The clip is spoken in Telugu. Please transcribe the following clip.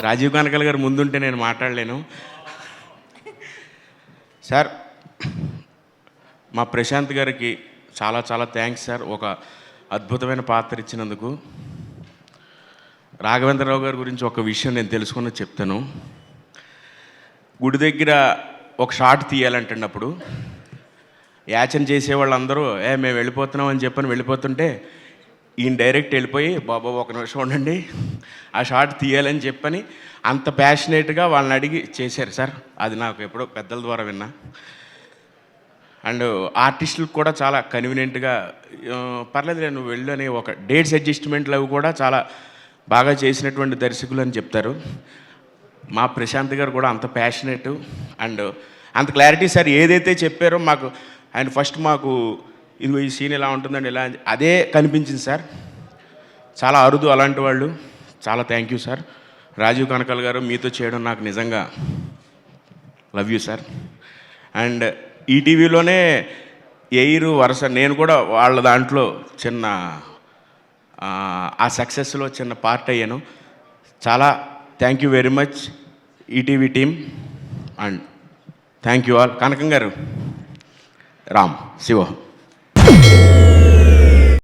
రాజీవ్ కనకల్ గారు ముందుంటే నేను మాట్లాడలేను. సార్ మా ప్రశాంత్ గారికి చాలా చాలా థ్యాంక్స్ సార్ ఒక అద్భుతమైన పాత్ర ఇచ్చినందుకు. రాఘవేంద్రరావు గారి గురించి ఒక విషయం నేను తెలుసుకుని చెప్తాను. గుడి దగ్గర ఒక షాట్ తీయాలంటున్నప్పుడు యాచన చేసే వాళ్ళందరూ ఏ మేము వెళ్ళిపోతున్నాం అని చెప్పని వెళ్ళిపోతుంటే ఈయన డైరెక్ట్ వెళ్ళిపోయి బాబా ఒక నిమిషం ఉండండి. ఆ షార్ట్ తీయాలని చెప్పని అంత ప్యాషనేట్గా వాళ్ళని అడిగి చేశారు సార్. అది నాకు ఎప్పుడో పెద్దల ద్వారా విన్నా. అండ్ ఆర్టిస్టులకు కూడా చాలా కన్వీనియంట్గా పర్లేదు నువ్వు వెళ్ళు అనే ఒక డేట్స్ అడ్జస్ట్మెంట్లు అవి కూడా చాలా బాగా చేసినటువంటి దర్శకులు అని చెప్తారు. మా ప్రశాంత్ గారు కూడా అంత ప్యాషనేట్. అండ్ అంత క్లారిటీ సార్ ఏదైతే చెప్పారో మాకు ఆయన ఫస్ట్ మాకు ఇదిగో ఈ సీన్ ఇలా ఉంటుందండి ఇలా అదే కనిపించింది సార్. చాలా అరుదు అలాంటి వాళ్ళు. చాలా thank you sir. Rajeev Kanakal గారు మీతో చేయడం నాకు నిజంగా లవ్ యూ సార్. అండ్ ఈటీవీలోనే ఎయిర్ వరుస నేను కూడా వాళ్ళ దాంట్లో చిన్న ఆ, ఆ సక్సెస్లో చిన్న పార్ట్ అయ్యాను. చాలా thank you very much ETV team and thank you all Kanakam గారు రామ్ శివ. you